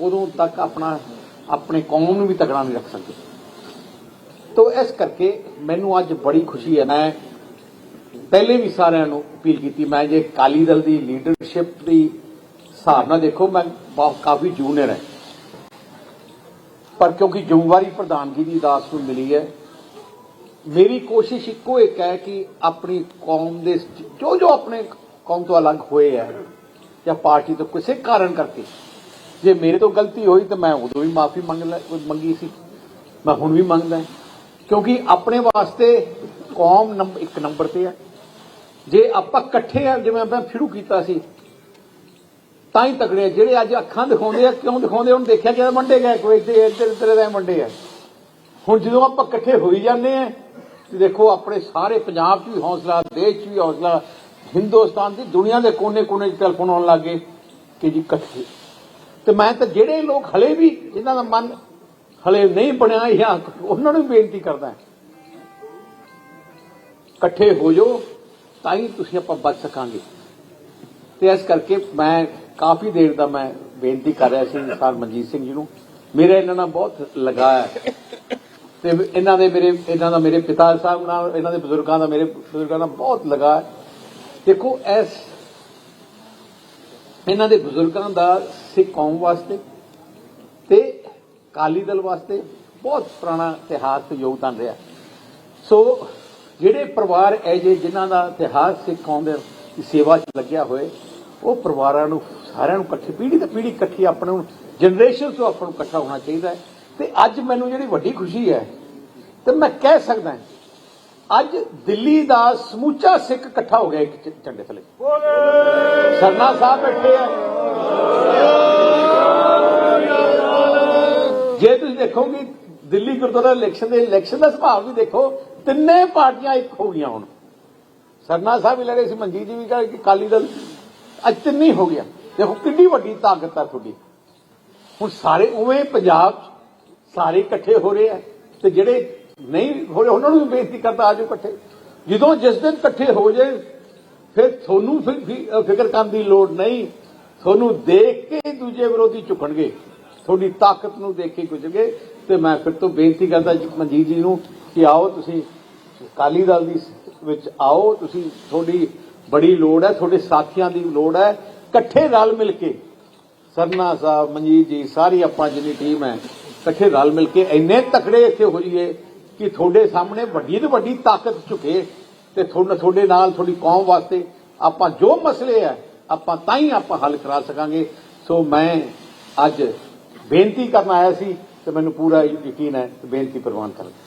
ਉਦੋਂ ਤੱਕ ਆਪਣਾ, ਆਪਣੇ ਕੌਮ ਨੂੰ ਵੀ ਤਗੜਾ ਨਹੀਂ ਰੱਖ ਸਕਦੇ। ਤੋ ਇਸ ਕਰਕੇ ਮੈਨੂੰ ਅੱਜ ਬੜੀ ਖੁਸ਼ੀ ਹੈ। ਮੈਂ ਪਹਿਲੇ ਵੀ ਸਾਰਿਆਂ ਨੂੰ ਅਪੀਲ ਕੀਤੀ, ਮੈਂ ਜੇ ਕਾਲੀ ਦਲ ਦੀ ਲੀਡਰਸ਼ਿਪ ਦੀ ਹਿਸਾਬ ਨਾਲ ਦੇਖੋ, ਮੈਂ ਕਾਫੀ ਜੂਨੀਅਰ ਹੈ। ਪਰ ਕਿਉਂਕਿ ਜ਼ਿੰਮੇਵਾਰੀ ਪ੍ਰਧਾਨਗੀ ਦੀ ਦਾਸ ਨੂੰ ਮਿਲੀ ਹੈ, ਮੇਰੀ ਕੋਸ਼ਿਸ਼ ਇੱਕੋ ਇੱਕ ਹੈ ਕਿ ਆਪਣੀ ਕੌਮ ਦੇ ਜੋ ਜੋ ਆਪਣੇ ਕੌਮ ਤੋਂ ਅਲੱਗ ਹੋਏ ਹੈ ਜਾਂ ਪਾਰਟੀ ਤੋਂ ਕਿਸੇ ਕਾਰਨ ਕਰਕੇ ਜੇ ਮੇਰੇ ਤੋਂ ਗਲਤੀ ਹੋਈ ਤਾਂ ਮੈਂ ਉਦੋਂ ਵੀ ਮਾਫੀ ਮੰਗ ਲੈ, ਮੰਗੀ ਸੀ। ਮੈਂ ਹੁਣ ਵੀ ਮੰਗਦਾ ਕਿਉਂਕਿ ਆਪਣੇ ਵਾਸਤੇ ਕੌਮ ਇੱਕ ਨੰਬਰ ਤੇ ਹੈ। ਜੇ ਆਪਾਂ ਇਕੱਠੇ ਆ, ਜਿਵੇਂ ਆਪਾਂ ਸ਼ੁਰੂ ਕੀਤਾ ਸੀ, ਤਾਂ ਹੀ ਤਕੜੇ ਜਿਹੜੇ ਅੱਜ ਅੱਖਾਂ ਦਿਖਾਉਂਦੇ ਆ, ਕਿਉਂ ਦਿਖਾਉਂਦੇ ਹੁਣ ਦੇਖਿਆ ਕਿ ਮੰਡੇ ਗਏ ਕੋਈ ਇੱਥੇ ਇੱਧਰ ਇੱਧਰ ਦੇ ਮੰਡੇ ਆ। ਹੁਣ ਜਦੋਂ ਆਪਾਂ ਇਕੱਠੇ ਹੋਈ ਜਾਂਦੇ ਆ, ਤੇ ਦੇਖੋ ਆਪਣੇ ਸਾਰੇ ਪੰਜਾਬ 'ਚ ਵੀ ਹੌਸਲਾ, ਦੇਸ਼ 'ਚ ਵੀ ਹੌਸਲਾ, ਹਿੰਦੁਸਤਾਨ ਦੀ ਦੁਨੀਆ ਦੇ ਕੋਨੇ-ਕੋਨੇ 'ਚ ਟੈਲੀਫੋਨ ਆਉਣ ਲੱਗੇ ਕਿ ਜੀ ਇਕੱਠੇ ਤੇ ਮੈਂ ਤਾਂ ਜਿਹੜੇ ਲੋਕ ਹਲੇ ਵੀ ਜਿਨ੍ਹਾਂ ਦਾ ਮਨ ਹਲੇ ਨਹੀਂ ਬਣਿਆ ਜਾਂ ਉਹਨਾਂ ਨੂੰ ਵੀ ਬੇਨਤੀ ਕਰਦਾ ਇਕੱਠੇ ਹੋ ਜਾਓ, ਤਾਂ ਹੀ ਤੁਸੀਂ ਆਪਾਂ ਬਚ ਸਕਾਂਗੇ। ਤੇ ਇਸ ਕਰਕੇ ਮੈਂ ਕਾਫੀ ਦੇਰ ਦਾ ਮੈਂ ਬੇਨਤੀ ਕਰ ਰਿਹਾ ਸੀ ਸਰ ਮਨਜੀਤ ਸਿੰਘ ਜੀ ਨੂੰ। ਮੇਰਾ ਇਹਨਾਂ ਨਾਲ ਬਹੁਤ ਲਗਾਅ ਤੇ ਇਹਨਾਂ ਦੇ ਮੇਰੇ, ਇਹਨਾਂ ਦਾ ਮੇਰੇ ਪਿਤਾ ਸਾਹਿਬ ਨਾਲ, ਇਹਨਾਂ ਦੇ ਬਜ਼ੁਰਗਾਂ ਦਾ ਮੇਰੇ ਬਜ਼ੁਰਗਾਂ ਨਾਲ ਬਹੁਤ ਲਗਾਅ ਦੇਖੋ, ਇਸ ਇਹਨਾਂ ਦੇ ਬਜ਼ੁਰਗਾਂ ਦਾ ਸਿੱਖ ਕੌਮ ਵਾਸਤੇ ਤੇ ਕਾਲੀ ਦਲ ਵਾਸਤੇ ਬਹੁਤ ਪੁਰਾਣਾ ਇਤਿਹਾਸ ਤੇ ਯੋਗਦਾਨ ਰਿਹਾ। ਸੋ ਜਿਹੜੇ ਪਰਿਵਾਰ ਐ ਜੇ ਜਿਨ੍ਹਾਂ ਦਾ ਇਤਿਹਾਸ ਸਿੱਖ ਕੌਮ ਦੇ ਸੇਵਾ 'ਚ ਲੱਗਿਆ ਹੋਏ ਉਹ ਪਰਿਵਾਰਾਂ ਨੂੰ ਸਾਰਿਆਂ ਨੂੰ ਇਕੱਠੀ ਪੀੜ੍ਹੀ ਤੇ ਪੀੜ੍ਹੀ ਇਕੱਠੀ ਆਪਣੇ ਨੂੰ ਜਨਰੇਸ਼ਨ ਤੋਂ ਆਪਾਂ ਨੂੰ ਇਕੱਠਾ ਹੋਣਾ ਚਾਹੀਦਾ ਹੈ। ਤੇ ਅੱਜ ਮੈਨੂੰ ਜਿਹੜੀ ਵੱਡੀ ਖੁਸ਼ੀ ਹੈ ਤੇ ਮੈਂ ਕਹਿ ਸਕਦਾ ਹਾਂ, ਅੱਜ ਦਿੱਲੀ ਦਾ ਸਮੂਚਾ ਸਿੱਖ ਇਕੱਠਾ ਹੋ ਗਿਆ ਇੱਕ ਝੰਡੇ ਥੱਲੇ। ਸਰਨਾ ਸਾਹਿਬ ਬੈਠੇ ਆ। ਜੇ ਤੁਸੀਂ ਦੇਖੋਗੇ, ਦਿੱਲੀ ਗੁਰਦੁਆਰਾ ਇਲੈਕਸ਼ਨ ਦੇ ਇਲੈਕਸ਼ਨ ਦਾ ਸੁਭਾਅ ਵੀ ਦੇਖੋ, ਤਿੰਨੇ ਪਾਰਟੀਆਂ ਇੱਕ ਹੋ ਗਈਆਂ ਹੁਣ। ਸਰਨਾ ਸਾਹਿਬ ਵੀ ਲੜੇ ਸੀ, ਮਨਜੀਤ ਜੀ ਵੀ ਕਹੇ ਕਿ ਕਾਲੀ ਦਲ ਅੱਜ ਤਿੰਨੀ ਹੋ ਗਿਆ ਦੇਖੋ, ਕਿੰਨੀ ਵੱਡੀ ਤਾਕਤ ਆ ਤੁਹਾਡੀ। ਹੁਣ ਸਾਰੇ ਉਵੇਂ ਪੰਜਾਬ 'ਚ ਸਾਰੇ ਇਕੱਠੇ ਹੋ ਰਹੇ ਆ ਤੇ ਜਿਹੜੇ ਨਹੀਂ, ਹੋਏ, ਉਹਨਾਂ ਨੂੰ ਵੀ ਬੇਨਤੀ ਕਰਦਾ ਆਜੋ ਇਕੱਠੇ। ਜਦੋਂ ਜਿਸ ਦਿਨ ਇਕੱਠੇ ਹੋ ਜਾਏ ਫਿਰ ਤੁਹਾਨੂੰ ਫਿਕਰ ਕਰਨ ਦੀ ਲੋੜ ਨਹੀਂ। ਤੁਹਾਨੂੰ ਦੇਖ ਕੇ ਦੂਜੇ ਵਿਰੋਧੀ ਝੁਕਣਗੇ। ਤੁਹਾਡੀ ਤਾਕਤ ਨੂੰ ਦੇਖ ਕੇ ਗੁਜ਼ਰਗੇ ਤੇ ਮੈਂ ਫਿਰ ਤੋਂ ਬੇਨਤੀ ਕਰਦਾ ਮਨਜੀਤ ਜੀ ਨੂੰ ਕਿ ਆਓ ਤੁਸੀਂ, ਅਕਾਲੀ ਦਲ ਦੀ ਵਿੱਚ ਆਓ। ਤੁਸੀਂ, ਤੁਹਾਡੀ ਬੜੀ ਲੋੜ ਹੈ, ਤੁਹਾਡੇ ਸਾਥੀਆਂ ਦੀ ਲੋੜ ਹੈ। ਇਕੱਠੇ ਰਲ ਮਿਲ ਕੇ, ਸਰਨਾ ਸਾਹਿਬ, ਮਨਜੀਤ ਜੀ, ਸਾਰੀ ਆਪਾਂ ਜਿੰਨੀ ਟੀਮ ਹੈ, ਇਕੱਠੇ ਰਲ ਮਿਲ ਕੇ ਇੰਨੇ ਤਕੜੇ ਇੱਥੇ ਹੋ ਜਾਈਏ ਕਿ ਤੁਹਾਡੇ ਸਾਹਮਣੇ ਵੱਡੀ ਤੋਂ ਵੱਡੀ ਤਾਕਤ ਝੁਕੇ ਤੇ ਤੁਹਾਡੇ ਤੁਹਾਡੇ ਨਾਲ ਤੁਹਾਡੀ ਕੌਮ ਵਾਸਤੇ ਆਪਾਂ ਜੋ ਮਸਲੇ ਹੈ ਆਪਾਂ ਤਾਂ ਹੀ ਆਪਾਂ ਹੱਲ ਕਰਾ ਸਕਾਂਗੇ। ਸੋ ਮੈਂ ਅੱਜ ਬੇਨਤੀ ਕਰਨ ਆਇਆ ਸੀ ਤੇ ਮੈਨੂੰ ਪੂਰਾ ਯਕੀਨ ਹੈ ਬੇਨਤੀ ਪ੍ਰਵਾਨ ਕਰਾਂਗਾ।